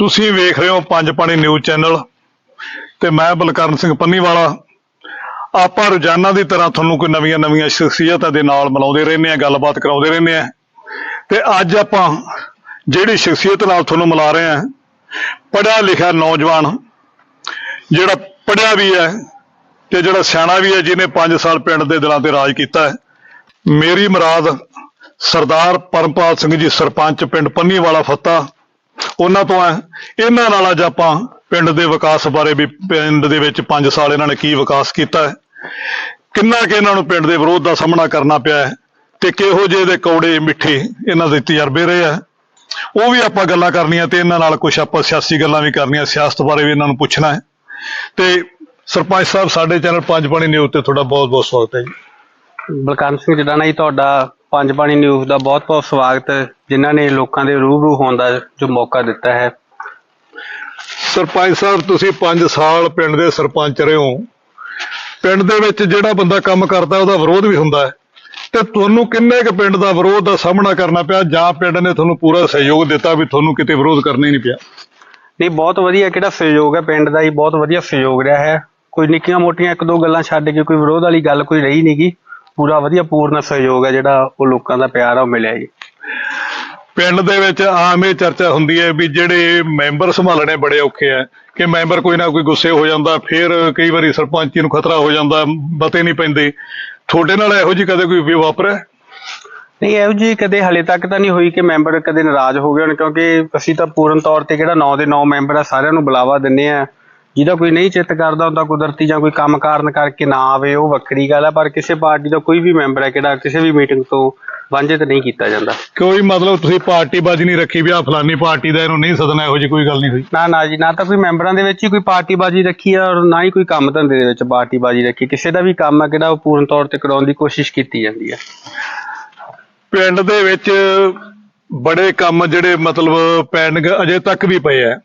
ਤੁਸੀਂ ਵੇਖ ਰਹੇ ਹੋ ਪੰਜ ਪਾਣੀ ਨਿਊਜ਼ ਚੈਨਲ ਤੇ ਮੈਂ ਬਲਕਰਨ ਸਿੰਘ ਪੰਨੀਵਾਲਾ। ਆਪਾਂ ਰੋਜ਼ਾਨਾ ਦੀ ਤਰ੍ਹਾਂ ਤੁਹਾਨੂੰ ਕੋਈ ਨਵੀਆਂ ਨਵੀਆਂ ਸ਼ਖਸੀਅਤਾਂ ਦੇ ਨਾਲ ਮਿਲਾਉਂਦੇ ਰਹਿੰਦੇ ਆ ਗੱਲਬਾਤ ਕਰਾਉਂਦੇ ਰਹਿੰਦੇ ਆ ਤੇ ਅੱਜ ਆਪਾਂ ਜਿਹੜੀ ਸ਼ਖਸੀਅਤ ਨਾਲ ਤੁਹਾਨੂੰ ਮਿਲਾ ਰਹੇ ਆ ਪੜ੍ਹਿਆ ਲਿਖਿਆ ਨੌਜਵਾਨ, ਜਿਹੜਾ ਪੜ੍ਹਿਆ ਵੀ ਹੈ ਤੇ ਜਿਹੜਾ ਸਿਆਣਾ ਵੀ ਹੈ, ਜਿਹਨੇ 5 ਸਾਲ ਪਿੰਡ ਦੇ ਦਿਲਾਂ ਤੇ ਰਾਜ ਕੀਤਾ ਹੈ। ਮੇਰੀ ਮੁਰਾਦ ਸਰਦਾਰ ਪਰਮਪਾਲ ਸਿੰਘ ਜੀ, ਸਰਪੰਚ ਪਿੰਡ ਪੰਨੀਵਾਲਾ ਫੱਤਾ। ਉਹਨਾਂ ਤੋਂ ਹੈ ਇਹਨਾਂ ਨਾਲ ਅੱਜ ਆਪਾਂ ਪਿੰਡ ਦੇ ਵਿਕਾਸ ਬਾਰੇ ਵੀ, ਪਿੰਡ ਦੇ ਵਿੱਚ 5 ਸਾਲ ਇਹਨਾਂ ਨੇ ਕੀ ਵਿਕਾਸ ਕੀਤਾ ਹੈ, ਕਿੰਨਾ ਕਿ ਇਹਨਾਂ ਨੂੰ ਪਿੰਡ ਦੇ ਵਿਰੋਧ ਦਾ ਸਾਹਮਣਾ ਕਰਨਾ ਪਿਆ ਹੈ ਤੇ ਕਿਹੋ ਜਿਹੇ ਦੇ ਕੌੜੇ ਮਿੱਠੇ ਇਹਨਾਂ ਦੇ ਤਜਰਬੇ ਰਹੇ ਆ ਉਹ ਵੀ ਆਪਾਂ ਗੱਲਾਂ ਕਰਨੀਆਂ ਤੇ ਇਹਨਾਂ ਨਾਲ ਕੁਝ ਆਪਾਂ ਸਿਆਸੀ ਗੱਲਾਂ ਵੀ ਕਰਨੀਆਂ, ਸਿਆਸਤ ਬਾਰੇ ਵੀ ਇਹਨਾਂ ਨੂੰ ਪੁੱਛਣਾ ਹੈ। ਤੇ ਸਰਪੰਚ ਸਾਹਿਬ, ਸਾਡੇ ਚੈਨਲ ਪੰਜ ਪਾਣੀ ਨਿਊਜ਼ ਤੇ ਤੁਹਾਡਾ ਬਹੁਤ ਬਹੁਤ ਸਵਾਗਤ ਹੈ ਜੀ। ਬਲਕਾਨ ਸਿੰਘ ਜਡਾਣਾ ਜੀ, ਤੁਹਾਡਾ ਪੰਜ ਪਾਣੀ ਨਿਊਜ਼ ਦਾ ਬਹੁਤ ਬਹੁਤ ਸਵਾਗਤ ਹੈ ਜਿਨ੍ਹਾਂ ਨੇ ਲੋਕਾਂ ਦੇ ਰੂਬਰੂ ਹੋਣ ਦਾ ਜੋ ਮੌਕਾ ਦਿੱਤਾ ਹੈ। ਸਰਪੰਚ ਸਾਹਿਬ ਤੁਸੀਂ 5 ਸਾਲ ਪਿੰਡ ਦੇ ਸਰਪੰਚ ਰਹੇ ਹੋ। ਪਿੰਡ ਦੇ ਵਿੱਚ ਜਿਹੜਾ ਬੰਦਾ ਕੰਮ ਕਰਦਾ ਉਹਦਾ ਵਿਰੋਧ ਵੀ ਹੁੰਦਾ ਹੈ। ਤੇ ਤੁਹਾਨੂੰ ਕਿੰਨੇ ਕੁ ਪਿੰਡ ਦਾ ਵਿਰੋਧ ਦਾ ਸਾਹਮਣਾ ਕਰਨਾ ਪਿਆ ਜਾਂ ਪਿੰਡ ਨੇ ਤੁਹਾਨੂੰ ਪੂਰਾ ਸਹਿਯੋਗ ਦਿੱਤਾ ਵੀ ਤੁਹਾਨੂੰ ਕਿਤੇ ਵਿਰੋਧ ਕਰਨਾ ਹੀ ਨਹੀਂ ਪਿਆ? ਨਹੀਂ ਬਹੁਤ ਵਧੀਆ ਕਿਹੜਾ ਸਹਿਯੋਗ ਹੈ ਪਿੰਡ ਦਾ ਜੀ ਬਹੁਤ ਵਧੀਆ ਸਹਿਯੋਗ ਰਿਹਾ ਹੈ। ਕੋਈ ਨਿੱਕੀਆਂ ਮੋਟੀਆਂ ਇੱਕ ਦੋ ਗੱਲਾਂ ਛੱਡ ਕੇ ਕੋਈ ਵਿਰੋਧ ਵਾਲੀ ਗੱਲ ਕੋਈ ਰਹੀ ਨਹੀਂਗੀ ਪੂਰਾ ਵਧੀਆ ਪੂਰਨ ਸਹਿਯੋਗ ਹੈ ਜਿਹੜਾ ਉਹ ਲੋਕਾਂ ਦਾ ਪਿਆਰ ਆ ਉਹ ਮਿਲਿਆ ਜੀ। ਪਿੰਡ ਦੇ ਵਿੱਚ ਆਮ ਇਹ ਚਰਚਾ ਹੁੰਦੀ ਹੈ ਵੀ ਜਿਹੜੇ ਮੈਂਬਰ ਸੰਭਾਲਣੇ ਬੜੇ ਔਖੇ ਆ ਕਿ ਮੈਂਬਰ ਕੋਈ ਨਾ ਕੋਈ ਗੁੱਸੇ ਹੋ ਜਾਂਦਾ ਫਿਰ ਕਈ ਵਾਰੀ ਸਰਪੰਚੀ ਨੂੰ ਖਤਰਾ ਹੋ ਜਾਂਦਾ ਬਤੇ ਨਹੀਂ ਪੈਂਦੇ। ਤੁਹਾਡੇ ਨਾਲ ਇਹੋ ਜੀ ਕਦੇ ਕੋਈ ਵਾਪਰਿਆ ਨਹੀਂ ਇਹੋ ਜੀ ਕਦੇ ਹਲੇ ਤੱਕ ਤਾਂ ਨਹੀਂ ਹੋਈ ਕਿ ਮੈਂਬਰ ਕਦੇ ਨਾਰਾਜ਼ ਹੋ ਗਏ ਹੋਣ ਕਿਉਂਕਿ ਅਸੀਂ ਤਾਂ ਪੂਰਨ ਤੌਰ ਤੇ ਕਿਹੜਾ 9 ਦੇ 9 ਮੈਂਬਰ ਆ ਸਾਰਿਆਂ ਨੂੰ ਬੁਲਾਵਾ ਦਿੰਨੇ ਆ। ਜਿਹਦਾ ਕੋਈ ਨਹੀਂ ਚਿੱਤ ਕਰਦਾ ਹੁੰਦਾ ਕੁਦਰਤੀ ਜਾਂ ਕੋਈ ਕੰਮ ਕਾਰਨ ਕਰਕੇ ਨਾ ਆਵੇ ਉਹ ਵੱਖਰੀ ਗੱਲ ਹੈ ਪਰ ਕਿਸੇ ਪਾਰਟੀ ਦਾ ਕੋਈ ਵੀ ਮੈਂਬਰ ਹੈ ਕਿਹੜਾ ਕਿਸੇ ਵੀ ਮੀਟਿੰਗ ਤੋਂ ਵਾਂਝਿਤ ਨਹੀਂ ਕੀਤਾ ਜਾਂਦਾ। ਕੋਈ ਮਤਲਬ ਤੁਸੀਂ ਪਾਰਟੀ ਬਾਜੀ ਨਹੀਂ ਰੱਖੀ ਵੀ ਆ ਫਲਾਨੀ ਪਾਰਟੀ ਦਾ ਇਹਨੂੰ ਨਹੀਂ ਸਦਨਾ ਇਹੋ ਜੀ ਕੋਈ ਗੱਲ ਨਹੀਂ ਹੋਈ। ਨਾ ਨਾ ਜੀ ਨਾ ਤਾਂ ਕੋਈ ਮੈਂਬਰਾਂ ਦੇ ਵਿੱਚ ਹੀ ਕੋਈ ਪਾਰਟੀਬਾਜ਼ੀ ਰੱਖੀ ਆ ਔਰ ਨਾ ਹੀ ਕੋਈ ਕੰਮ ਧੰਦੇ ਦੇ ਵਿੱਚ ਪਾਰਟੀਬਾਜ਼ੀ ਰੱਖੀ। ਕਿਸੇ ਦਾ ਵੀ ਕੰਮ ਆ ਕਿਹੜਾ ਉਹ ਪੂਰਨ ਤੌਰ ਤੇ ਕਰਾਉਣ ਦੀ ਕੋਸ਼ਿਸ਼ ਕੀਤੀ ਜਾਂਦੀ ਹੈ ਪਿੰਡ ਦੇ ਵਿੱਚ ਬੜੇ ਕੰਮ ਜਿਹੜੇ ਮਤਲਬ ਪੈਂਡਿੰਗ ਅਜੇ ਤੱਕ ਵੀ ਪਏ ਆ।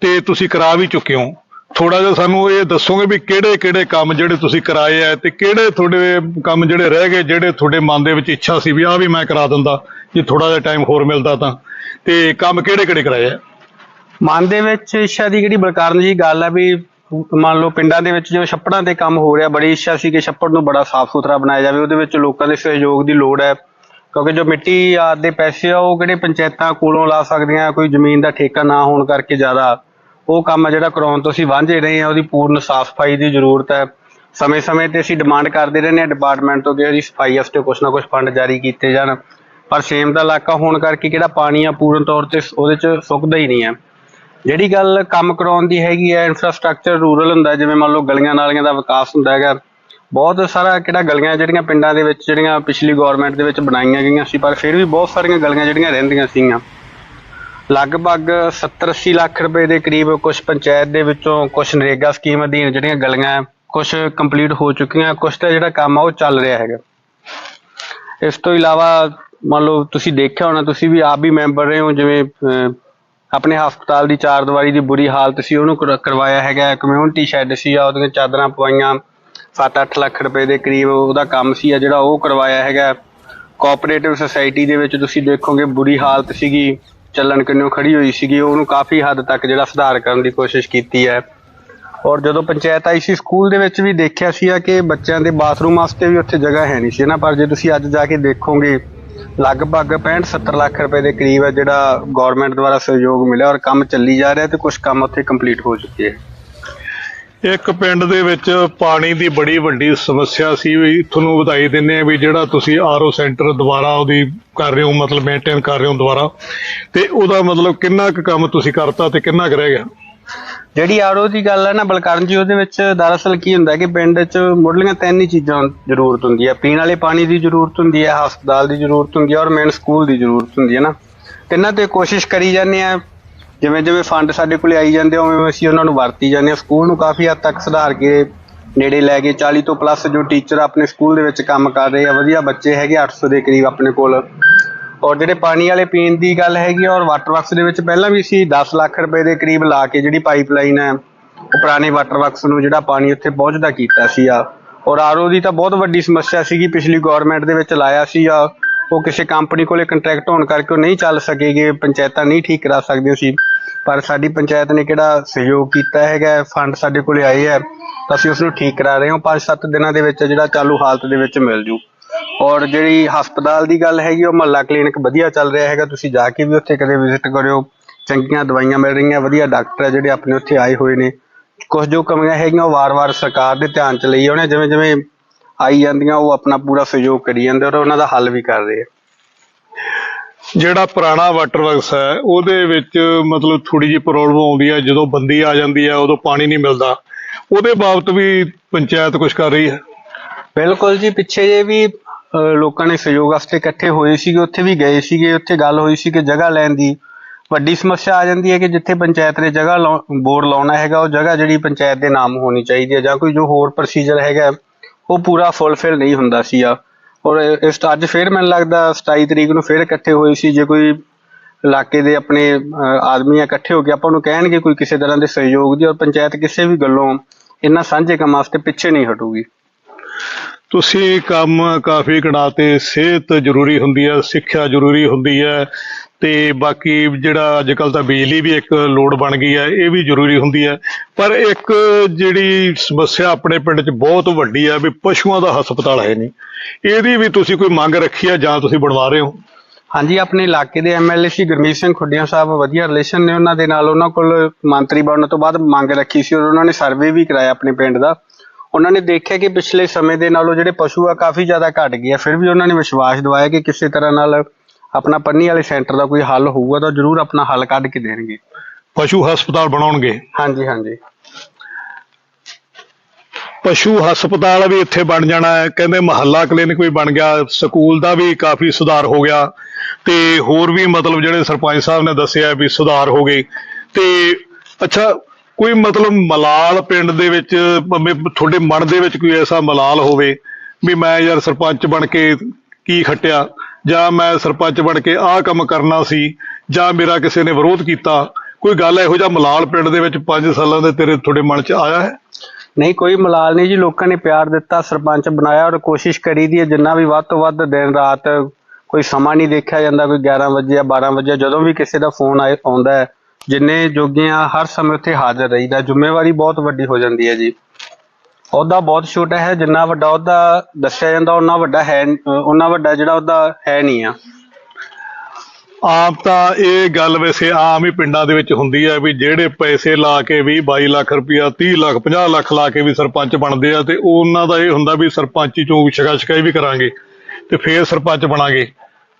ਤੇ ਤੁਸੀਂ ਕਰਾ ਵੀ ਚੁੱਕੇ ਹੋ। ਥੋੜਾ ਜਿਹਾ ਸਾਨੂੰ ਇਹ ਦੱਸੋਗੇ ਵੀ ਕਿਹੜੇ ਕਿਹੜੇ ਕੰਮ ਜਿਹੜੇ ਤੁਸੀਂ ਕਰਾਏ ਆ ਤੇ ਕਿਹੜੇ ਤੁਹਾਡੇ ਕੰਮ ਜਿਹੜੇ ਰਹਿ ਗਏ, ਜਿਹੜੇ ਤੁਹਾਡੇ ਮਨ ਦੇ ਵਿੱਚ ਇੱਛਾ ਸੀ ਵੀ ਆ ਵੀ ਮੈਂ ਕਰਾ ਦਿੰਦਾ, ਜੇ ਥੋੜਾ ਜਿਹਾ ਟਾਈਮ ਹੋਰ ਮਿਲਦਾ ਤਾਂ। ਤੇ ਕੰਮ ਕਿਹੜੇ ਕਿਹੜੇ ਕਰਾਏ ਆ? ਮਨ ਦੇ ਵਿੱਚ ਇੱਛਾ ਦੀ ਕਿਹੜੀ ਬਲਕਾਰਨ ਜੀ ਗੱਲ ਹੈ ਵੀ ਮੰਨ ਲਓ ਪਿੰਡਾਂ ਦੇ ਵਿੱਚ ਜੋ ਛੱਪੜਾਂ ਤੇ ਕੰਮ ਹੋ ਰਿਹਾ, ਬੜੀ ਇੱਛਾ ਸੀ ਕਿ ਛੱਪੜ ਨੂੰ ਬੜਾ ਸਾਫ਼ ਸੁਥਰਾ ਬਣਾਇਆ ਜਾਵੇ, ਉਹਦੇ ਵਿੱਚ ਲੋਕਾਂ ਦੇ ਸਹਿਯੋਗ ਦੀ ਲੋੜ ਹੈ। ਕਿਉਂਕਿ ਜੋ ਮਿੱਟੀ ਆਦ ਦੇ ਪੈਸੇ ਆ, ਉਹ ਕਿਹੜੇ ਪੰਚਾਇਤਾਂ ਕੋਲੋਂ ਲਾ ਸਕਦੀਆਂ, ਕੋਈ ਜ਼ਮੀਨ ਦਾ ਠੇਕਾ ਨਾ ਹੋਣ ਕਰਕੇ ਜ਼ਿਆਦਾ। ਉਹ ਕੰਮ ਆ ਜਿਹੜਾ ਕਰਾਉਣ ਤੋਂ ਅਸੀਂ ਵਾਂਝੇ ਰਹੇ ਹਾਂ, ਉਹਦੀ ਪੂਰਨ ਸਾਫ਼ ਸਫ਼ਾਈ ਦੀ ਜ਼ਰੂਰਤ ਹੈ। ਸਮੇਂ-ਸਮੇਂ ਤੇ ਅਸੀਂ ਡਿਮਾਂਡ ਕਰਦੇ ਰਹਿੰਦੇ ਹਾਂ ਡਿਪਾਰਟਮੈਂਟ ਤੋਂ ਕਿ ਉਹਦੀ ਸਫ਼ਾਈ ਵਾਸਤੇ ਕੁਛ ਨਾ ਕੁਛ ਫੰਡ ਜਾਰੀ ਕੀਤੇ ਜਾਣ। ਪਰ ਸੇਮ ਦਾ ਇਲਾਕਾ ਹੋਣ ਕਰਕੇ ਕਿਹੜਾ ਪਾਣੀ ਆ ਪੂਰਨ ਤੌਰ ਤੇ ਉਹਦੇ 'ਚ ਸੁੱਕਦਾ ਹੀ ਨਹੀਂ ਹੈ। ਜਿਹੜੀ ਗੱਲ ਕੰਮ ਕਰਾਉਣ ਦੀ ਹੈਗੀ ਹੈ ਇਨਫਰਾਸਟ੍ਰਕਚਰ ਰੂਰਲ ਹੁੰਦਾ, ਜਿਵੇਂ ਮੰਨ ਲਓ ਗਲੀਆਂ ਨਾਲੀਆਂ ਦਾ ਵਿਕਾਸ ਹੁੰਦਾ ਹੈਗਾ, ਬਹੁਤ ਸਾਰਾ ਕਿਹੜਾ ਗਲੀਆਂ ਜਿਹੜੀਆਂ ਪਿੰਡਾਂ ਦੇ ਵਿੱਚ, ਜਿਹੜੀਆਂ ਪਿਛਲੀ ਗਵਰਨਮੈਂਟ ਦੇ ਵਿੱਚ ਬਣਾਈਆਂ ਗਈਆਂ ਸੀ, ਪਰ ਫਿਰ ਵੀ ਬਹੁਤ ਸਾਰੀਆਂ ਗਲੀਆਂ ਜਿਹੜੀਆਂ ਰਹਿੰਦੀਆਂ ਸੀਗੀਆਂ। ਲਗਭਗ 70-80 ਲੱਖ ਰੁਪਏ ਦੇ ਕਰੀਬ ਕੁਝ ਪੰਚਾਇਤ ਦੇ ਵਿੱਚੋਂ ਕੁਝ ਨਰੇਗਾ ਸਕੀਮ ਅਧੀਨ ਜਿਹੜੀਆਂ ਗਲੀਆਂ ਕੁਝ ਕੰਪਲੀਟ ਹੋ ਚੁੱਕੀਆਂ ਕੁਝ ਤਾਂ ਜਿਹੜਾ ਕੰਮ ਆ ਉਹ ਚੱਲ ਰਿਹਾ ਹੈਗਾ। ਇਸ ਤੋਂ ਇਲਾਵਾ ਮੰਨ ਲਓ ਤੁਸੀਂ ਦੇਖਿਆ ਹੋਣਾ, ਤੁਸੀਂ ਵੀ ਆਪ ਵੀ ਮੈਂਬਰ ਰਹੇ ਹੋ, ਜਿਵੇਂ ਆਪਣੇ ਹਸਪਤਾਲ ਦੀ ਚਾਰ ਦੀਵਾਰੀ ਦੀ ਬੁਰੀ ਹਾਲਤ ਸੀ, ਉਹਨੂੰ ਕਰਵਾਇਆ ਹੈਗਾ ਕਮਿਊਨਿਟੀ ਸ਼ੈੱਡ ਸੀ ਆ ਉਹਦੀਆਂ ਚਾਦਰਾਂ ਪਵਾਈਆਂ 7-8 ਲੱਖ ਰੁਪਏ ਦੇ ਕਰੀਬ ਉਹਦਾ ਕੰਮ ਸੀ, ਆ ਜਿਹੜਾ ਉਹ ਕਰਵਾਇਆ ਹੈਗਾ ਕੋਆਪਰੇਟਿਵ ਸੁਸਾਇਟੀ ਦੇ ਵਿੱਚ ਤੁਸੀਂ ਦੇਖੋਗੇ ਬੁਰੀ ਹਾਲਤ ਸੀਗੀ। ਚੱਲਣ ਕਿੰਨੋਂ ਖੜੀ ਹੋਈ ਸੀਗੀ, ਉਹਨੂੰ ਕਾਫੀ ਹੱਦ ਤੱਕ ਜਿਹੜਾ ਸੁਧਾਰ ਕਰਨ ਦੀ ਕੋਸ਼ਿਸ਼ ਕੀਤੀ ਹੈ। ਔਰ ਜਦੋਂ ਪੰਚਾਇਤ ਆਈ ਸੀ, ਸਕੂਲ ਦੇ ਵਿੱਚ ਵੀ ਦੇਖਿਆ ਸੀ ਕਿ ਬੱਚਿਆਂ ਦੇ ਬਾਥਰੂਮ ਵਾਸਤੇ ਵੀ ਉੱਥੇ ਜਗ੍ਹਾ ਹੈ ਨਹੀਂ ਸੀ ਨਾ, ਪਰ ਜੇ ਤੁਸੀਂ ਅੱਜ ਜਾ ਕੇ ਦੇਖੋਗੇ, ਲਗਭਗ 65-70 ਲੱਖ ਰੁਪਏ ਦੇ ਕਰੀਬ ਹੈ ਜਿਹੜਾ ਗਵਰਨਮੈਂਟ ਦੁਆਰਾ ਸਹਿਯੋਗ ਮਿਲਿਆ ਔਰ ਕੰਮ ਚੱਲੀ ਜਾ ਰਿਹਾ ਤੇ ਕੁਝ ਕੰਮ ਉੱਥੇ ਕੰਪਲੀਟ ਹੋ ਚੁੱਕੇ ਹੈ ਇੱਕ ਪਿੰਡ ਦੇ ਵਿੱਚ ਪਾਣੀ ਦੀ ਬੜੀ ਵੱਡੀ ਸਮੱਸਿਆ ਸੀ ਵੀ ਤੁਹਾਨੂੰ ਵਧਾਈ ਦਿੰਦੇ ਆ ਵੀ ਜਿਹੜਾ ਤੁਸੀਂ ਆਰਓ ਸੈਂਟਰ ਦੁਬਾਰਾ ਉਹਦੀ ਕਰ ਰਹੇ ਹੋ, ਮਤਲਬ ਮੇਨਟੇਨ ਕਰ ਰਹੇ ਹੋ ਦੁਬਾਰਾ। ਤੇ ਉਹਦਾ ਮਤਲਬ ਕਿੰਨਾ ਕੁ ਕੰਮ ਤੁਸੀਂ ਕਰਤਾ ਤੇ ਕਿੰਨਾ ਕੁ ਰਹਿ ਗਿਆ? ਜਿਹੜੀ ਆਰਓ ਦੀ ਗੱਲ ਹੈ ਨਾ, ਬਲਕਰਨ ਜੀ, ਉਹਦੇ ਵਿੱਚ ਦਰਅਸਲ ਕੀ ਹੁੰਦਾ ਕਿ ਪਿੰਡ 'ਚ ਮੁੱਢਲੀਆਂ ਤਿੰਨ ਹੀ ਚੀਜ਼ਾਂ ਜ਼ਰੂਰਤ ਹੁੰਦੀ ਹੈ। ਪੀਣ ਵਾਲੇ ਪਾਣੀ ਦੀ ਜ਼ਰੂਰਤ ਹੁੰਦੀ ਹੈ, ਹਸਪਤਾਲ ਦੀ ਜ਼ਰੂਰਤ ਹੁੰਦੀ ਹੈ ਔਰ ਮੇਨ ਸਕੂਲ ਦੀ ਜ਼ਰੂਰਤ ਹੁੰਦੀ ਹੈ ਨਾ। ਤਿੰਨਾਂ ਤੇ ਕੋਸ਼ਿਸ਼ ਕਰੀ ਜਾਂਦੇ ਆ ਜਿਵੇਂ ਜਿਵੇਂ ਫੰਡ ਸਾਡੇ ਕੋਲੇ ਆਈ ਜਾਂਦੇ ਉਵੇਂ ਉਵੇਂ ਅਸੀਂ ਉਹਨਾਂ ਨੂੰ ਵਰਤੀ ਜਾਂਦੇ ਆ। ਸਕੂਲ ਨੂੰ ਕਾਫੀ ਹੱਦ ਤੱਕ ਸੁਧਾਰ ਕੇ ਨੇੜੇ ਲੈ ਗਏ। 40 ਤੋਂ ਪਲੱਸ ਜੋ ਟੀਚਰ ਆਪਣੇ ਸਕੂਲ ਦੇ ਵਿੱਚ ਕੰਮ ਕਰ ਰਹੇ ਆ, ਵਧੀਆ ਬੱਚੇ ਹੈਗੇ 800 ਦੇ ਕਰੀਬ ਆਪਣੇ ਕੋਲ। ਔਰ ਜਿਹੜੇ ਪਾਣੀ ਵਾਲੇ ਪੀਣ ਦੀ ਗੱਲ ਹੈਗੀ ਆ, ਔਰ ਵਾਟਰ ਵਰਕਸ ਦੇ ਵਿੱਚ ਪਹਿਲਾਂ ਵੀ ਅਸੀਂ 10 ਲੱਖ ਰੁਪਏ ਦੇ ਕਰੀਬ ਲਾ ਕੇ ਜਿਹੜੀ ਪਾਈਪਲਾਈਨ ਹੈ, ਉਹ ਪੁਰਾਣੇ ਵਾਟਰ ਵਰਕਸ ਨੂੰ ਜਿਹੜਾ ਪਾਣੀ ਉੱਥੇ ਪਹੁੰਚਦਾ ਕੀਤਾ ਸੀ ਆ। ਔਰ ਆਰਓ ਦੀ ਤਾਂ ਬਹੁਤ ਵੱਡੀ ਸਮੱਸਿਆ ਸੀਗੀ, ਪਿਛਲੀ ਗਵਰਨਮੈਂਟ ਦੇ ਵਿੱਚ ਲਾਇਆ ਸੀ ਆ। ਉਹ ਕਿਸੇ ਕੰਪਨੀ ਕੋਲੇ ਕੰਟਰੈਕਟ ਹੋਣ ਕਰਕੇ ਉਹ ਨਹੀਂ ਚੱਲ ਸਕੇਗੇ, ਪੰਚਾਇਤਾਂ ਨਹੀਂ ਠੀਕ ਕਰਾ ਸਕਦੀਆਂ ਸੀ ਪਰ ਸਾਡੀ ਪੰਚਾਇਤ ਨੇ ਕਿਹੜਾ ਸਹਿਯੋਗ ਕੀਤਾ ਹੈਗਾ, ਫੰਡ ਸਾਡੇ ਕੋਲੇ ਆਏ ਹੈ ਤਾਂ ਅਸੀਂ ਉਸ ਨੂੰ ਠੀਕ ਕਰਾ ਰਹੇ ਹਾਂ 5-7 ਦਿਨਾਂ ਦੇ ਵਿੱਚ ਜਿਹੜਾ ਚਾਲੂ ਹਾਲਤ ਦੇ ਵਿੱਚ ਮਿਲ ਜੂ। ਔਰ ਜਿਹੜੀ ਹਸਪਤਾਲ ਦੀ ਗੱਲ ਹੈਗੀ, ਉਹ ਮਹੱਲਾ ਕਲੀਨਿਕ ਵਧੀਆ ਚੱਲ ਰਿਹਾ ਹੈਗਾ, ਤੁਸੀਂ ਜਾ ਕੇ ਵੀ ਉੱਥੇ ਕਦੇ ਵਿਜ਼ਿਟ ਕਰਿਓ, ਚੰਗੀਆਂ ਦਵਾਈਆਂ ਮਿਲ ਰਹੀਆਂ, ਵਧੀਆ ਡਾਕਟਰ ਹੈ ਜਿਹੜੇ ਆਪਣੇ ਉੱਥੇ ਆਏ ਹੋਏ ਨੇ। ਕੁਝ ਜੋ ਕਮੀਆਂ ਹੈਗੀਆਂ, ਉਹ ਵਾਰ-ਵਾਰ ਸਰਕਾਰ ਦੇ ਧਿਆਨ ਚ ਲਈ ਉਹਨੇ ਜਿਵੇਂ ਜਿਵੇਂ ਆਈ ਜਾਂਦੀਆਂ, ਉਹ ਆਪਣਾ ਪੂਰਾ ਸਹਿਯੋਗ ਕਰੀ ਜਾਂਦੇ ਔਰ ਉਹਨਾਂ ਦਾ ਹੱਲ ਵੀ ਕਰ ਰਹੇ ਆ। ਜਿਹੜਾ ਪੁਰਾਣਾ ਵਾਟਰ ਵਰਕਸ ਹੈ ਉਹਦੇ ਵਿੱਚ ਮਤਲਬ ਥੋੜੀ ਜਿਹੀ ਪ੍ਰੋਬਲਮ ਆਉਂਦੀ ਹੈ ਜਦੋਂ ਬੰਦੀ ਆ ਜਾਂਦੀ ਹੈ ਉਦੋਂ ਪਾਣੀ ਨਹੀਂ ਮਿਲਦਾ। ਉਹਦੇ ਬਾਬਤ ਵੀ ਪੰਚਾਇਤ ਕੁਝ ਕਰ ਰਹੀ ਹੈ? ਬਿਲਕੁਲ ਜੀ ਪਿੱਛੇ ਜੇ ਵੀ ਅਹ, ਲੋਕਾਂ ਨੇ ਸਹਿਯੋਗ ਵਾਸਤੇ ਇਕੱਠੇ ਹੋਏ ਸੀਗੇ ਉੱਥੇ ਵੀ ਗਏ ਸੀਗੇ ਉੱਥੇ ਗੱਲ ਹੋਈ ਸੀ ਕਿ ਜਗ੍ਹਾ ਲੈਣ ਦੀ। ਵੱਡੀ ਸਮੱਸਿਆ ਆ ਜਾਂਦੀ ਹੈ ਕਿ ਜਿੱਥੇ ਪੰਚਾਇਤ ਨੇ ਜਗ੍ਹਾ ਬੋਰਡ ਲਾਉਣਾ ਹੈਗਾ ਉਹ ਜਗ੍ਹਾ ਜਿਹੜੀ ਪੰਚਾਇਤ ਦੇ ਨਾਮ ਹੋਣੀ ਚਾਹੀਦੀ ਹੈ ਜਾਂ ਕੋਈ ਜੋ ਹੋਰ ਪ੍ਰੋਸੀਜਰ ਹੈਗਾ ਉਹ ਪੂਰਾ ਫੁੱਲਫਿਲ ਨਹੀਂ ਹੁੰਦਾ ਸੀ ਆ ਔਰ ਇਸ ਅੱਜ ਫਿਰ ਮੈਨੂੰ ਲੱਗਦਾ 27 ਤਰੀਕ ਨੂੰ ਫਿਰ ਇਕੱਠੇ ਹੋਏ ਸੀ ਜੇ ਕੋਈ ਇਲਾਕੇ ਦੇ ਆਪਣੇ ਅਹ, ਆਦਮੀ ਇਕੱਠੇ ਹੋ ਕੇ ਆਪਾਂ ਨੂੰ ਕਹਿਣਗੇ ਕੋਈ ਕਿਸੇ ਤਰ੍ਹਾਂ ਦੇ ਸਹਿਯੋਗ ਦੀ ਔਰ ਪੰਚਾਇਤ ਕਿਸੇ ਵੀ ਗੱਲੋਂ ਇਹਨਾਂ ਸਾਂਝੇ ਕੰਮਾਂ ਵਾਸਤੇ ਪਿੱਛੇ ਨਹੀਂ ਹਟੂਗੀ। ਤੁਸੀਂ ਕੰਮ ਕਾਫੀ ਗਣਾਤੇ ਸਿਹਤ ਜ਼ਰੂਰੀ ਹੁੰਦੀ ਹੈ ਸਿੱਖਿਆ ਜ਼ਰੂਰੀ ਹੁੰਦੀ ਹੈ ਤੇ ਬਾਕੀ ਜਿਹੜਾ ਅੱਜ ਕੱਲ ਤਾਂ ਬਿਜਲੀ ਵੀ ਇੱਕ ਲੋੜ ਬਣ ਗਈ ਹੈ, ਇਹ ਵੀ ਜ਼ਰੂਰੀ ਹੁੰਦੀ ਹੈ। ਪਰ ਇੱਕ ਜਿਹੜੀ ਸਮੱਸਿਆ ਆਪਣੇ ਪਿੰਡ 'ਚ ਬਹੁਤ ਵੱਡੀ ਹੈ ਵੀ ਪਸ਼ੂਆਂ ਦਾ ਹਸਪਤਾਲ ਹੈ ਨਹੀਂ। ਇਹਦੀ ਵੀ ਤੁਸੀਂ ਕੋਈ ਮੰਗ ਰੱਖੀ ਹੈ ਜਾਂ ਤੁਸੀਂ ਬਣਵਾ ਰਹੇ ਹੋ? ਹਾਂਜੀ, ਆਪਣੇ ਇਲਾਕੇ ਦੇ ਐਮਐਲਏ ਸੀ ਗੁਰਮੀਤ ਸਿੰਘ ਖੁੱਡੀਆਂ ਸਾਹਿਬ ਵਧੀਆ ਰਿਲੇਸ਼ਨ ਨੇ ਉਹਨਾਂ ਦੇ ਨਾਲ। ਉਹਨਾਂ ਕੋਲ ਮੰਤਰੀ ਬਣਨ ਤੋਂ ਬਾਅਦ ਮੰਗ ਰੱਖੀ ਸੀ ਔਰ ਉਹਨਾਂ ਨੇ ਸਰਵੇ ਵੀ ਕਰਾਇਆ ਆਪਣੇ ਪਿੰਡ ਦਾ। ਉਹਨਾਂ ਨੇ ਦੇਖਿਆ ਕਿ ਪਿਛਲੇ ਸਮੇਂ ਦੇ ਨਾਲੋਂ ਜਿਹੜੇ ਪਸ਼ੂ ਆ, ਕਾਫੀ ਜ਼ਿਆਦਾ ਘਟ ਗਏ ਆ। ਫਿਰ ਵੀ ਉਹਨਾਂ ਨੇ ਵਿਸ਼ਵਾਸ ਦਿਵਾਇਆ ਕਿ ਕਿਸੇ ਤਰ੍ਹਾਂ ਨਾਲ ਆਪਣਾ ਪੰਨੀ ਵਾਲੇ ਸੈਂਟਰ ਦਾ ਕੋਈ ਹੱਲ ਹੋਊਗਾ ਤਾਂ ਜ਼ਰੂਰ ਆਪਣਾ ਹੱਲ ਕੱਢ ਕੇ ਦੇਣਗੇ। ਪਸ਼ੂ ਹਸਪਤਾਲ ਬਣਾਉਣਗੇ। ਹਾਂਜੀ ਹਾਂਜੀ। ਪਸ਼ੂ ਹਸਪਤਾਲ ਵੀ ਇੱਥੇ ਬਣ ਜਾਣਾ ਹੈ। ਕਹਿੰਦੇ ਮਹੱਲਾ ਕਲੀਨਿਕ ਵੀ ਬਣ ਗਿਆ ਸਕੂਲ ਦਾ ਵੀ ਕਾਫੀ ਸੁਧਾਰ ਹੋ ਗਿਆ। ਤੇ ਹੋਰ ਵੀ ਮਤਲਬ ਜਿਹੜੇ ਸਰਪੰਚ ਸਾਹਿਬ ਨੇ ਦੱਸਿਆ ਵੀ ਸੁਧਾਰ ਹੋ ਗਏ। ਤੇ ਅੱਛਾ ਕੋਈ ਮਤਲਬ ਮਲਾਲ ਪਿੰਡ ਦੇ ਵਿੱਚ ਤੁਹਾਡੇ ਮਨ ਦੇ ਵਿੱਚ ਕੋਈ ਐਸਾ ਮਲਾਲ ਹੋਵੇ ਵੀ ਮੈਂ ਯਾਰ ਸਰਪੰਚ ਬਣ ਕੇ ਕੀ ਖੱਟਿਆ? ਜਾਂ ਮੈਂ ਸਰਪੰਚ ਬਣ ਕੇ ਆਹ ਕੰਮ ਕਰਨਾ ਸੀ, ਜਾਂ ਮੇਰਾ ਕਿਸੇ ਨੇ ਵਿਰੋਧ ਕੀਤਾ, ਕੋਈ ਗੱਲ ਇਹੋ ਜਿਹਾ ਮਲਾਲ ਪਿੰਡ ਦੇ ਵਿੱਚ 5 ਸਾਲਾਂ ਦੇ ਤੇਰੇ ਤੁਹਾਡੇ ਮਨ 'ਚ ਆਇਆ ਹੈ? ਨਹੀਂ, ਕੋਈ ਮਲਾਲ ਨਹੀਂ ਜੀ, ਲੋਕਾਂ ਨੇ ਪਿਆਰ ਦਿੱਤਾ, ਸਰਪੰਚ ਬਣਾਇਆ ਔਰ ਕੋਸ਼ਿਸ਼ ਕਰੀ ਦੀ ਹੈ, ਜਿੰਨਾ ਵੀ ਵੱਧ ਤੋਂ ਵੱਧ ਦਿਨ ਰਾਤ ਕੋਈ ਸਮਾਂ ਨਹੀਂ ਦੇਖਿਆ ਜਾਂਦਾ, ਕੋਈ 11 ਵਜੇ ਜਾਂ 12 ਵਜੇ, ਜਦੋਂ ਵੀ ਕਿਸੇ ਦਾ ਫੋਨ ਆਉਂਦਾ ਹੈ, ਜਿੰਨੇ ਜੋਗੀਆਂ ਹਰ ਸਮੇਂ ਉੱਥੇ ਹਾਜ਼ਰ ਰਹੀਦਾ, ਜ਼ਿੰਮੇਵਾਰੀ ਬਹੁਤ ਵੱਡੀ ਹੋ ਜਾਂਦੀ ਹੈ ਜੀ। ਉਹਦਾ ਬਹੁਤ ਛੋਟਾ ਹੈ, ਜਿੰਨਾ ਵੱਡਾ ਉਹਦਾ ਦੱਸਿਆ ਜਾਂਦਾ ਉਹਨਾਂ ਵੱਡਾ ਹੈ ਉਹਨਾਂ ਵੱਡਾ ਜਿਹੜਾ ਉਹਦਾ ਹੈ ਨਹੀਂ ਆ। ਆਮ ਤਾਂ ਇਹ ਗੱਲ ਵੈਸੇ ਆਮ ਹੀ ਪਿੰਡਾਂ ਦੇ ਵਿੱਚ ਹੁੰਦੀ ਹੈ ਵੀ ਜਿਹੜੇ ਪੈਸੇ ਲਾ ਕੇ ਵੀ 22 ਲੱਖ ਰੁਪਇਆ 30 ਲੱਖ 50 ਲੱਖ ਲਾ ਕੇ ਵੀ ਸਰਪੰਚ ਬਣਦੇ ਆ ਤੇ ਉਹਨਾਂ ਦਾ ਇਹ ਹੁੰਦਾ ਵੀ ਸਰਪੰਚੀ ਚੋਂ ਛਕਾ ਛਕਾਈ ਵੀ ਕਰਾਂਗੇ ਤੇ ਫੇਰ ਸਰਪੰਚ ਬਣਾਂਗੇ।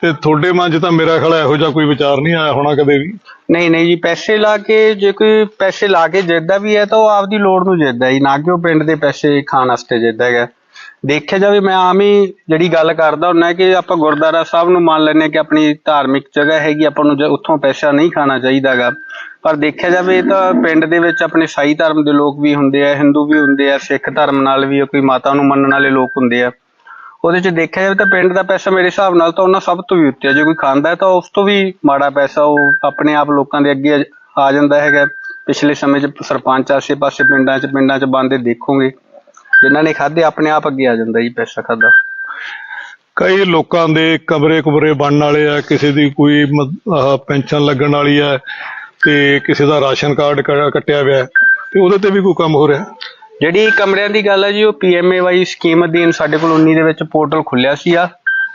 ਤੇ ਤੁਹਾਡੇ ਮਨ 'ਚ ਤਾਂ ਮੇਰਾ ਖਿਆਲ ਇਹੋ ਜਿਹਾ ਕੋਈ ਵਿਚਾਰ ਨਹੀਂ ਆਇਆ ਹੋਣਾ ਕਦੇ ਵੀ? ਨਹੀਂ ਨਹੀਂ ਜੀ, ਪੈਸੇ ਲਾ ਕੇ, ਜੇ ਕੋਈ ਪੈਸੇ ਲਾ ਕੇ ਜਿੱਤਦਾ ਵੀ ਹੈ ਤਾਂ ਉਹ ਆਪਦੀ ਲੋੜ ਨੂੰ ਜਿੱਤਦਾ ਜੀ, ਨਾ ਕਿ ਉਹ ਪਿੰਡ ਦੇ ਪੈਸੇ ਖਾਣ ਵਾਸਤੇ ਜਿੱਤਦਾ ਹੈਗਾ। ਦੇਖਿਆ ਜਾਵੇ, ਮੈਂ ਆਮ ਹੀ ਜਿਹੜੀ ਗੱਲ ਕਰਦਾ ਹੁੰਦਾ ਕਿ ਆਪਾਂ ਗੁਰਦੁਆਰਾ ਸਾਹਿਬ ਨੂੰ ਮੰਨ ਲੈਂਦੇ ਕਿ ਆਪਣੀ ਧਾਰਮਿਕ ਜਗ੍ਹਾ ਹੈਗੀ, ਆਪਾਂ ਨੂੰ ਜ- ਉੱਥੋਂ ਪੈਸਾ ਨਹੀਂ ਖਾਣਾ ਚਾਹੀਦਾਗਾ ਪਰ ਦੇਖਿਆ ਜਾਵੇ, ਇਹ ਤਾਂ ਪਿੰਡ ਦੇ ਵਿੱਚ ਆਪਣੇ ਸਾਈ ਧਰਮ ਦੇ ਲੋਕ ਵੀ ਹੁੰਦੇ ਆ, ਹਿੰਦੂ ਵੀ ਹੁੰਦੇ ਆ, ਸਿੱਖ ਧਰਮ ਨਾਲ ਵੀ ਕੋਈ ਮਾਤਾ ਨੂੰ ਮੰਨਣ ਵਾਲੇ ਲੋਕ ਹੁੰਦੇ ਆ। ਉਹਦੇ ਚ ਦੇਖਿਆ ਜਾਵੇ ਤਾਂ ਪਿੰਡ ਦਾ ਪੈਸਾ ਮੇਰੇ ਹਿਸਾਬ ਨਾਲ ਤਾਂ ਉਹਨਾਂ ਸਭ ਤੋਂ ਵੀ ਉੱਤੇ ਆ। ਜੇ ਕੋਈ ਖਾਂਦਾ ਹੈ ਤਾਂ ਉਸ ਤੋਂ ਵੀ ਮਾੜਾ ਪੈਸਾ ਉਹ ਆਪਣੇ ਆਪ ਲੋਕਾਂ ਦੇ ਅੱਗੇ ਆ ਜਾਂਦਾ ਹੈਗਾ। ਪਿਛਲੇ ਸਮੇਂ 'ਚ ਸਰਪੰਚ ਆਸੇ-ਪਾਸੇ ਪਿੰਡਾਂ 'ਚ ਪਿੰਡਾਂ 'ਚ ਬੰਦੇ ਦੇਖੋਗੇ। ਜਿਨ੍ਹਾਂ ਨੇ ਖਾਦੇ ਆਪਣੇ ਆਪ ਅੱਗੇ ਆ ਜਾਂਦਾ ਜੀ ਪੈਸਾ ਖਾਦਾ ਕਈ ਲੋਕਾਂ ਦੇ ਕਮਰੇ ਕੁਮਰੇ ਬਣਨ ਵਾਲੇ ਆ ਕਿਸੇ ਦੀ ਕੋਈ ਮ- ਆਹ ਪੈਨਸ਼ਨ ਲੱਗਣ ਵਾਲੀ ਆ ਤੇ ਕਿਸੇ ਦਾ ਰਾਸ਼ਨ ਕਾਰਡ ਕ- ਕੱਟਿਆ ਹੋਇਆ ਹੈ, ਤੇ ਉਹਦੇ ਤੇ ਵੀ ਕੋਈ ਕੰਮ ਹੋ ਰਿਹਾ। ਜਿਹੜੀ ਕਮਰਿਆਂ ਦੀ ਗੱਲ ਹੈ ਜੀ, ਉਹ ਪੀਐਮਏਵਾਈ ਸਕੀਮ ਅਧੀਨ ਸਾਡੇ ਕੋਲ 19 ਦੇ ਵਿੱਚ ਪੋਰਟਲ ਖੁੱਲਿਆ ਸੀ ਆ।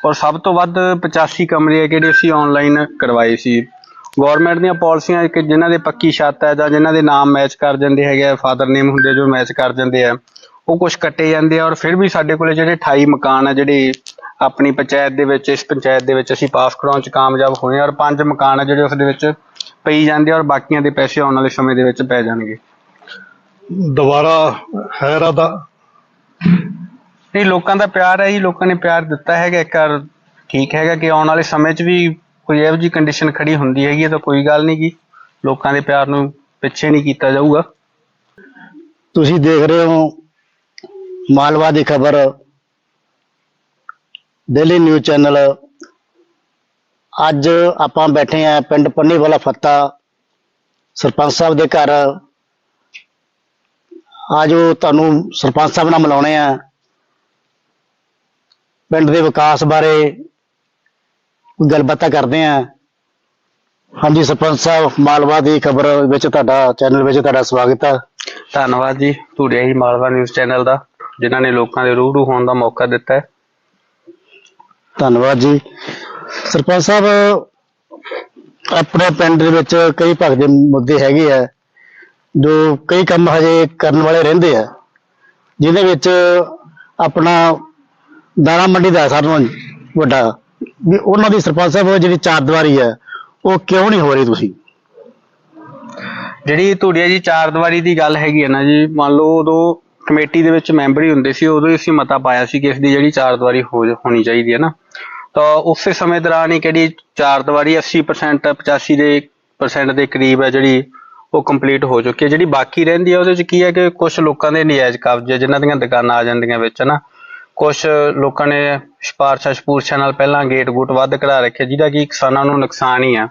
ਔਰ ਸਭ ਤੋਂ ਵੱਧ 85 ਕਮਰੇ ਆ ਜਿਹੜੇ ਅਸੀਂ ਆਨਲਾਈਨ ਕਰਵਾਏ ਸੀ। ਗਵਰਨਮੈਂਟ ਦੀਆਂ ਪਾਲਿਸੀਆਂ ਕਿ ਜਿਨ੍ਹਾਂ ਦੇ ਪੱਕੀ ਛੱਤ ਹੈ ਜਾਂ ਜਿਨ੍ਹਾਂ ਦੇ ਨਾਮ ਮੈਚ ਕਰ ਜਾਂਦੇ ਹੈਗੇ ਫਾਦਰ ਨੇਮ ਹੁੰਦੇ ਜੋ ਮੈਚ ਕਰ ਜਾਂਦੇ ਆ, ਉਹ ਕੁਝ ਕੱਟੇ ਜਾਂਦੇ ਆ। ਔਰ ਫਿਰ ਵੀ ਸਾਡੇ ਕੋਲੇ ਜਿਹੜੇ 28 ਮਕਾਨ ਆ, ਜਿਹੜੇ ਆਪਣੀ ਪੰਚਾਇਤ ਦੇ ਵਿੱਚ, ਇਸ ਪੰਚਾਇਤ ਦੇ ਵਿੱਚ ਅਸੀਂ ਪਾਸ ਕਰਾਉਣ ਚ ਕਾਮਯਾਬ ਹੋਏ ਆ। ਔਰ ਪੰਜ ਮਕਾਨ ਆ ਜਿਹੜੇ ਉਸ ਦੇ ਵਿੱਚ ਪਈ ਜਾਂਦੇ ਆ ਔਰ ਬਾਕੀਆਂ ਦੇ ਪੈਸੇ ਆਉਣ ਵਾਲੇ ਸਮੇਂ ਦੇ ਵਿੱਚ ਪੈ ਜਾਣਗੇ। ਦੁਬਾਰਾ ਹੈ ਇਰਾਦਾ ਨਹੀਂ ਲੋਕਾਂ ਦਾ ਪਿਆਰ ਹੈ ਜੀ ਲੋਕਾਂ ਨੇ ਪਿਆਰ ਦਿੱਤਾ ਹੈਗਾ ਇੱਕ ਵਾਰ ਠੀਕ ਹੈਗਾ ਕਿ ਆਉਣ ਵਾਲੇ ਸਮੇਂ 'ਚ ਵੀ ਕੋਈ ਇਹੋ ਜਿਹੀ ਕੰਡੀਸ਼ਨ ਖੜੀ ਹੁੰਦੀ ਹੈਗੀ ਤਾਂ ਕੋਈ ਗੱਲ ਨਹੀਂ ਗੀ ਲੋਕਾਂ ਦੇ ਪਿਆਰ ਨੂੰ ਪਿੱਛੇ ਨਹੀਂ ਕੀਤਾ ਜਾਊਗਾ। ਤੁਸੀਂ ਦੇਖ ਰਹੇ ਹੋ ਮਾਲਵਾ ਦੀ ਖਬਰ। ਡੇਲੀ ਨਿਊਜ਼ ਚੈਨਲ ਅੱਜ ਆਪਾਂ ਬੈਠੇ ਆ ਪਿੰਡ ਪੰਨੀ ਵਾਲਾ ਫੱਤਾ। ਸਰਪੰਚ ਸਾਹਿਬ ਦੇ ਘਰ। ਆਜੋ ਤੁਹਾਨੂੰ ਸਰਪੰਚ ਸਾਹਿਬ ਨਾਲ ਮਿਲਾਉਣੇ ਆ। ਪਿੰਡ ਦੇ ਵਿਕਾਸ ਬਾਰੇ ਗੱਲਬਾਤਾਂ ਕਰਦੇ ਆ। ਹਾਂਜੀ ਸਰਪੰਚ ਸਾਹਿਬ ਮਾਲਵਾ ਦੀ ਖਬਰ ਵਿੱਚ ਤੁਹਾਡਾ ਚੈਨਲ ਵਿੱਚ ਤੁਹਾਡਾ ਸਵਾਗਤ ਹੈ ਧੰਨਵਾਦ ਜੀ। ਧੂੜਿਆ ਹੀ ਮਾਲਵਾ ਨਿਊਜ਼ ਚੈਨਲ ਦਾ ਜਿਨ੍ਹਾਂ ਨੇ ਲੋਕਾਂ ਦੇ ਰੂਬਰੂ ਹੋਣ ਦਾ ਮੌਕਾ ਦਿੱਤਾ। ਹੈ ਧੰਨਵਾਦ ਜੀ। ਸਰਪੰਚ ਸਾਹਿਬ ਆਪਣੇ ਪਿੰਡ ਦੇ ਵਿੱਚ ਕਈ ਭਗ ਦੇ ਮੁੱਦੇ ਹੈਗੇ ਆ। ਜੋ ਕਈ ਕੰਮ ਹਜੇ ਕਰਨ ਵਾਲੇ ਰਹਿੰਦੇ ਆ, ਜਿਹਦੇ ਵਿੱਚ ਆਪਣਾ ਦਾਣਾ ਮੰਡੀ ਦਾ ਸਾਰਿਆਂ ਨਾਲੋਂ ਵੱਡਾ, ਵੀ ਉਹਨਾਂ ਦੀ ਸਰਪੰਚ ਸਾਹਿਬ ਜਿਹੜੀ ਚਾਰ ਦੀਵਾਰੀ ਹੈ ਉਹ ਕਿਉਂ ਨਹੀਂ ਹੋ ਰਹੀ ਤੁਸੀਂ? ਜਿਹੜੀ ਧੂੜੀਆ ਜੀ ਚਾਰ ਦੀਵਾਰੀ ਦੀ ਗੱਲ ਹੈਗੀ ਹੈ ਨਾ ਜੀ, ਮੰਨ ਲਓ ਉਦੋਂ ਕਮੇਟੀ ਦੇ ਵਿੱਚ ਮੈਂਬਰ ਹੀ ਹੁੰਦੇ ਸੀ, ਉਦੋਂ ਹੀ ਅਸੀਂ ਮਤਾ ਪਾਇਆ ਸੀ ਕਿ ਇਸ ਦੀ ਜਿਹੜੀ ਚਾਰ ਦੀਵਾਰੀ ਹੋਣੀ ਚਾਹੀਦੀ ਹੈ ਨਾ। ਤਾਂ ਉਸੇ ਸਮੇਂ ਦੌਰਾਨ ਹੀ ਕਿਹੜੀ ਚਾਰ ਦੀਵਾਰੀ 80% 85 ਦੇ ਪਰਸੈਂਟ ਦੇ ਕਰੀਬ ਹੈ ਜਿਹੜੀ ਉਹ ਕੰਪਲੀਟ ਹੋ ਚੁੱਕੀ ਹੈ। ਜਿਹੜੀ ਬਾਕੀ ਰਹਿੰਦੀ ਹੈ, ਉਹਦੇ ਵਿੱਚ ਕੀ ਹੈ ਕਿ ਕੁਝ ਲੋਕਾਂ ਦੇ ਨਜਾਇਜ਼ ਕਬਜ਼ੇ, ਜਿਨ੍ਹਾਂ ਦੀਆਂ ਦੁਕਾਨਾਂ ਆ ਜਾਂਦੀਆਂ ਵਿੱਚ ਨਾ ਕੁਝ ਲੋਕਾਂ ਨੇ ਸਿਫਾਰਸ਼ਾਂ ਸਪੂਰਸ਼ਾਂ ਨਾਲ ਪਹਿਲਾਂ ਗੇਟ ਗੂਟ ਵੱਧ ਕਢਾ ਰੱਖਿਆ ਜਿਹਦਾ ਕਿ ਕਿਸਾਨਾਂ ਨੂੰ ਨੁਕਸਾਨ ਹੀ ਆ।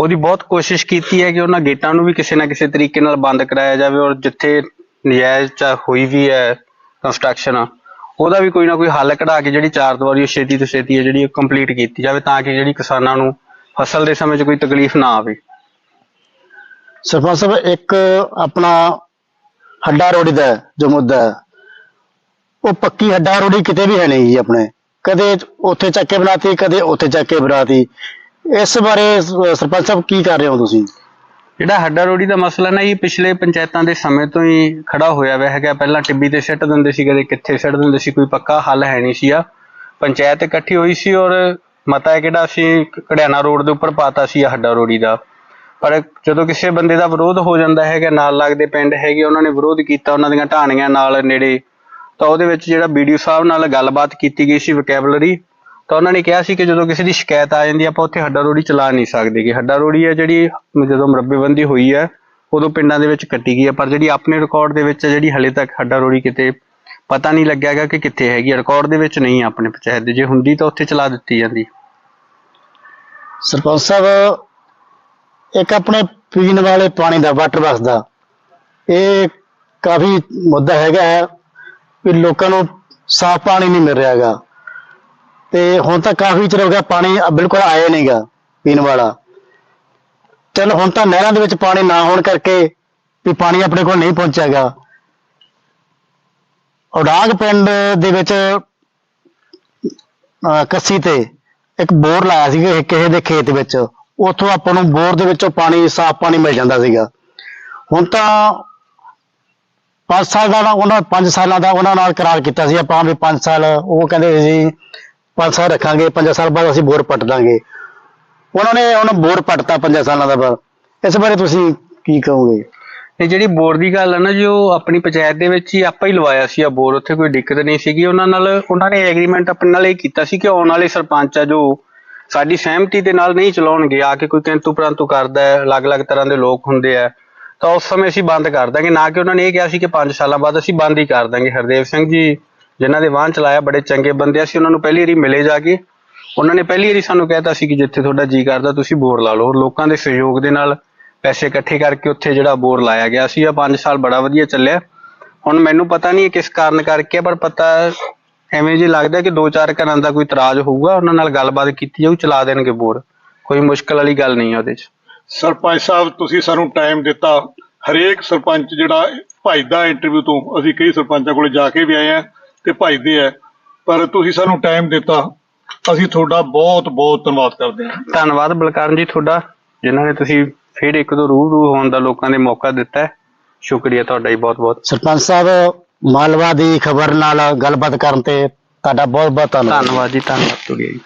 ਉਹਦੀ ਬਹੁਤ ਕੋਸ਼ਿਸ਼ ਕੀਤੀ ਹੈ ਕਿ ਉਹਨਾਂ ਗੇਟਾਂ ਨੂੰ ਵੀ ਕਿਸੇ ਨਾ ਕਿਸੇ ਤਰੀਕੇ ਨਾਲ ਬੰਦ ਕਰਾਇਆ ਜਾਵੇ, ਔਰ ਜਿੱਥੇ ਨਜਾਇਜ਼ ਚਾ ਹੋਈ ਵੀ ਹੈ ਕੰਸਟਰਕਸ਼ਨ ਉਹਦਾ ਵੀ ਕੋਈ ਨਾ ਕੋਈ ਹੱਲ ਕਢਾ ਕੇ ਜਿਹੜੀ ਚਾਰ ਦੀਵਾਰੀ ਉਹ ਛੇਤੀ ਤੋਂ ਛੇਤੀ ਹੈ ਜਿਹੜੀ ਕੰਪਲੀਟ ਕੀਤੀ ਜਾਵੇ, ਤਾਂ ਕਿ ਜਿਹੜੀ ਕਿਸਾਨਾਂ ਨੂੰ ਫਸਲ ਦੇ ਸਮੇਂ 'ਚ ਕੋਈ ਤਕਲੀਫ ਨਾ ਆਵੇ। ਸਰਪੰਚ ਸਾਹਿਬ, ਇੱਕ ਆਪਣਾ ਹੱਡਾ ਰੋੜੀ ਦਾ ਜੋ ਮੁੱਦਾ ਹੈ। ਉਹ ਪੱਕੀ ਹੱਡਾ ਰੋੜੀ ਕਿਤੇ ਵੀ ਹੈ ਨਹੀਂ ਜੀ ਆਪਣੇ। ਕਦੇ ਉੱਥੇ ਚੱਕ ਕੇ ਬਣਾਤੀ, ਕਦੇ ਉੱਥੇ ਚੱਕ ਕੇ ਬਣਾਤੀ। ਇਸ ਬਾਰੇ ਸ- ਸਰਪੰਚ ਸਾਹਿਬ, ਕੀ ਕਰ ਰਹੇ ਹੋ ਤੁਸੀਂ? ਜਿਹੜਾ ਹੱਡਾ ਰੋੜੀ ਦਾ ਮਸਲਾ ਨਾ ਇਹ ਪਿਛਲੇ ਪੰਚਾਇਤਾਂ ਦੇ ਸਮੇਂ ਤੋਂ ਹੀ ਖੜਾ ਹੋਇਆ ਹੋਇਆ ਹੈਗਾ। ਪਹਿਲਾਂ ਟਿੱਬੀ ਤੇ ਸਿੱਟ ਦਿੰਦੇ ਸੀ, ਕਦੇ ਕਿੱਥੇ ਸਿੱਟ ਦਿੰਦੇ ਸੀ, ਕੋਈ ਪੱਕਾ ਹੱਲ ਹੈ ਨਹੀਂ ਸੀ ਆ। ਪੰਚਾਇਤ ਇਕੱਠੀ ਹੋਈ ਸੀ ਔਰ ਮਤਾ ਹੈ ਕਿਹੜਾ ਸੀ ਕੜਿਆਣਾ ਰੋਡ ਦੇ ਉੱਪਰ ਪਾਤਾ ਸੀ ਆਹ ਹੱਡਾ ਰੋੜੀ ਦਾ। ਪਰ ਜਦੋਂ ਕਿਸੇ ਬੰਦੇ ਦਾ ਵਿਰੋਧ ਹੋ ਜਾਂਦਾ ਹੈਗਾ, ਨਾਲ ਲੱਗਦੇ ਪਿੰਡ ਹੈਗੇ, ਉਹਨਾਂ ਨੇ ਵਿਰੋਧ ਕੀਤਾ, ਉਹਨਾਂ ਦੀਆਂ ਢਾਣੀਆਂ ਨਾਲ ਨੇੜੇ, ਤਾਂ ਉਹਦੇ ਵਿੱਚ ਜਿਹੜਾ ਵੀਡੀਓ ਸਾਹਿਬ ਨਾਲ ਗੱਲਬਾਤ ਕੀਤੀ ਗਈ ਸੀ ਵੋਕੈਬਲਰੀ ਤਾਂ ਉਹਨਾਂ ਨੇ ਕਿਹਾ ਸੀ ਕਿ ਜਦੋਂ ਕਿਸੇ ਦੀ ਸ਼ਿਕਾਇਤ ਆ ਜਾਂਦੀ ਆਪਾਂ ਉੱਥੇ ਹੱਡਾ ਰੋੜੀ ਚਲਾ ਨਹੀਂ ਸਕਦੇ ਕਿ ਹੱਡਾ ਰੋੜੀ ਹੈ ਜਿਹੜੀ ਜਦੋਂ ਮਰੱਬੇਬੰਦੀ ਹੋਈ ਹੈ ਉਦੋਂ ਪਿੰਡਾਂ ਦੇ ਵਿੱਚ ਕੱਟੀ ਗਈ ਹੈ ਪਰ ਜਿਹੜੀ ਆਪਣੇ ਰਿਕਾਰਡ ਦੇ ਵਿੱਚ ਜਿਹੜੀ ਹਲੇ ਤੱਕ ਹੱਡਾ ਰੋੜੀ ਕਿਤੇ ਪਤਾ ਨਹੀਂ ਲੱਗਿਆਗਾ ਕਿ ਕਿੱਥੇ ਹੈਗੀ ਰਿਕਾਰਡ ਦੇ ਵਿੱਚ ਨਹੀਂ ਆਪਣੇ ਪੰਚਾਇਤ ਦੇ, ਜੇ ਹੁੰਦੀ ਤਾਂ ਉੱਥੇ ਚਲਾ ਦਿੱਤੀ ਜਾਂਦੀ। ਸਰਪੰਚ ਸਾਹਿਬ ਇੱਕ ਆਪਣੇ ਪੀਣ ਵਾਲੇ ਪਾਣੀ ਦਾ ਵਾਟਰ ਬਾਕਸ ਦਾ। ਇਹ ਕਾਫੀ ਮੁੱਦਾ ਹੈਗਾ ਹੈ ਵੀ ਲੋਕਾਂ ਨੂੰ ਸਾਫ਼ ਪਾਣੀ ਨਹੀਂ ਮਿਲ ਰਿਹਾ ਹੈਗਾ। ਤੇ ਹੁਣ ਤਾਂ ਕਾਫੀ ਚਿਰ ਹੋ ਗਿਆ ਪਾਣੀ ਬਿਲਕੁਲ ਆਇਆ ਨਹੀਂਗਾ ਪੀਣ ਵਾਲਾ। ਚਲ ਹੁਣ ਤਾਂ ਨਹਿਰਾਂ ਦੇ ਵਿੱਚ ਪਾਣੀ ਨਾ ਹੋਣ ਕਰਕੇ ਵੀ ਪਾਣੀ ਆਪਣੇ ਕੋਲ ਨਹੀਂ ਪਹੁੰਚਿਆਗਾ ਉਡਾਗ ਪਿੰਡ ਦੇ ਵਿੱਚ ਕੱਸੀ ਤੇ ਇੱਕ ਬੋਰ ਲਾਇਆ ਸੀ ਇਹ ਕਿਸੇ ਦੇ ਖੇਤ ਵਿੱਚ। ਉੱਥੋਂ ਆਪਾਂ ਨੂੰ ਬੋਰ ਦੇ ਵਿੱਚੋਂ ਪਾਣੀ, ਸਾਫ਼ ਪਾਣੀ ਮਿਲ ਜਾਂਦਾ ਸੀਗਾ। ਹੁਣ ਤਾਂ 5 ਸਾਲ ਦਾ ਉਹਨਾਂ 5 ਸਾਲਾਂ ਦਾ ਉਹਨਾਂ ਨਾਲ ਕਰਾਰ ਕੀਤਾ ਸੀ ਆਪਾਂ ਵੀ 5 ਸਾਲ, ਉਹ ਕਹਿੰਦੇ ਸੀ 5 ਸਾਲ ਰੱਖਾਂਗੇ 5 ਸਾਲ ਬਾਅਦ ਅਸੀਂ ਬੋਰ ਪੱਟ ਦਾਂਗੇ। ਉਹਨਾਂ ਨੇ ਉਹਨਾਂ ਬੋਰ ਪੱਟਤਾ 5 ਸਾਲਾਂ ਦਾ ਬਾਅਦ। ਇਸ ਬਾਰੇ ਤੁਸੀਂ ਕੀ ਕਹੋਗੇ? ਤੇ ਜਿਹੜੀ ਬੋਰ ਦੀ ਗੱਲ ਹੈ ਨਾ ਜੀ, ਉਹ ਆਪਣੀ ਪੰਚਾਇਤ ਦੇ ਵਿੱਚ ਹੀ ਆਪਾਂ ਹੀ ਲਵਾਇਆ ਸੀ ਆ ਬੋਰ। ਉੱਥੇ ਕੋਈ ਦਿੱਕਤ ਨਹੀਂ ਸੀਗੀ। ਉਹਨਾਂ ਨਾਲ, ਉਹਨਾਂ ਨੇ ਐਗਰੀਮੈਂਟ ਆਪਣੇ ਨਾਲ ਇਹ ਕੀਤਾ ਸੀ ਕਿ ਆਉਣ ਵਾਲੇ ਸਰਪੰਚ ਆ ਜੋ ਸਾਡੀ ਸਹਿਮਤੀ ਦੇ ਨਾਲ ਨਹੀਂ ਚਲਾਉਣਗੇ, ਆ ਕੇ ਕੋਈ ਕਿੰਤੂ ਪ੍ਰੰਤੂ ਕਰਦਾ ਹੈ, ਅਲੱਗ-ਅਲੱਗ ਤਰ੍ਹਾਂ ਦੇ ਲੋਕ ਹੁੰਦੇ ਆ, ਤਾਂ ਉਸ ਸਮੇਂ ਅਸੀਂ ਬੰਦ ਕਰ ਦਾਂਗੇ। ਨਾ ਕਿ ਉਹਨਾਂ ਨੇ ਇਹ ਕਿਹਾ ਸੀ ਕਿ 5 ਸਾਲਾਂ ਬਾਅਦ ਅਸੀਂ ਬੰਦ ਹੀ ਕਰ ਦਾਂਗੇ। ਹਰਦੇਵ ਸਿੰਘ ਜੀ ਜਿਨ੍ਹਾਂ ਦੇ ਵਾਹਨ ਚਲਾਇਆ, ਬੜੇ ਚੰਗੇ ਬੰਦੇ ਅਸੀਂ ਉਹਨਾਂ ਨੂੰ ਪਹਿਲੀ ਵਾਰੀ ਮਿਲੇ ਜਾ ਕੇ। ਉਹਨਾਂ ਨੇ ਪਹਿਲੀ ਵਾਰੀ ਸਾਨੂੰ ਕਹਿਤਾ ਸੀ ਕਿ ਜਿੱਥੇ ਤੁਹਾਡਾ ਜੀ ਕਰਦਾ, ਤੁਸੀਂ ਬੋਰ ਲਾ ਲਓ। ਲੋਕਾਂ ਦੇ ਸਹਿਯੋਗ ਦੇ ਨਾਲ ਪੈਸੇ ਇਕੱਠੇ ਕਰਕੇ ਉੱਥੇ ਜਿਹੜਾ ਬੋਰ ਲਾਇਆ ਗਿਆ ਸੀ। ਆ 5 ਸਾਲ ਬੜਾ ਵਧੀਆ ਚੱਲਿਆ। ਹੁਣ ਮੈਨੂੰ ਪਤਾ ਨਹੀਂ ਕਿਸ ਕਾਰਨ ਕਰਕੇ ਪਰ ਪਤਾ ਐਵੇਂ ਜੀ ਲੱਗਦਾ ਕਿ ਦੋ ਚਾਰ ਘਰਾਂ ਦਾ ਕੋਈ ਇਤਰਾਜ਼ ਹੋਊਗਾ ਉਹਨਾਂ ਨਾਲ ਗੱਲਬਾਤ ਕੀਤੀ ਜਾਊ ਚਲਾ ਦੇਣਗੇ ਬੋਰ। ਕੋਈ ਮੁਸ਼ਕਲ ਵਾਲੀ ਗੱਲ ਨਹੀਂ ਹੈ ਉਹਦੇ 'ਚ। ਸਰਪੰਚ ਸਾਹਿਬ ਤੁਸੀਂ ਸਾਨੂੰ ਟਾਈਮ ਦਿੱਤਾ। ਹਰੇਕ ਸਰਪੰਚ ਜਿਹੜਾ ਭਜਦਾ ਇੰਟਰਵਿਊ ਤੋਂ ਅਸੀਂ ਕਈ ਸਰਪੰਚਾਂ ਕੋਲੇ ਜਾ ਕੇ ਵੀ ਆਏ ਆ ਤੇ ਭਜਦੇ ਆ। ਪਰ ਤੁਸੀਂ ਸਾਨੂੰ ਟਾਈਮ ਦਿੱਤਾ। ਅਸੀਂ ਤੁਹਾਡਾ ਬਹੁਤ ਬਹੁਤ ਧੰਨਵਾਦ ਕਰਦੇ ਹਾਂ। ਧੰਨਵਾਦ ਬਲਕਰਨ ਜੀ ਤੁਹਾਡਾ ਜਿਨ੍ਹਾਂ ਨੇ ਤੁਸੀਂ ਫਿਰ ਇੱਕ ਦੋ ਰੂਹ ਰੂਹ ਹੋਣ ਦਾ ਲੋਕਾਂ ਦੇ ਮੌਕਾ ਦਿੱਤਾ ਹੈ। ਸ਼ੁਕਰੀਆ ਤੁਹਾਡਾ ਜੀ ਬਹੁਤ ਬਹੁਤ ਸਰਪੰਚ ਸਾਹਿਬ ਮਾਲਵਾ ਦੀ ਖਬਰ ਨਾਲ ਗੱਲਬਾਤ ਕਰਨ ਤੇ ਤੁਹਾਡਾ ਬਹੁਤ ਬਹੁਤ ਧੰਨਵਾਦ ਧੰਨਵਾਦ ਜੀ, ਧੰਨਵਾਦ ਤੁਹਾਡੀ ਜੀ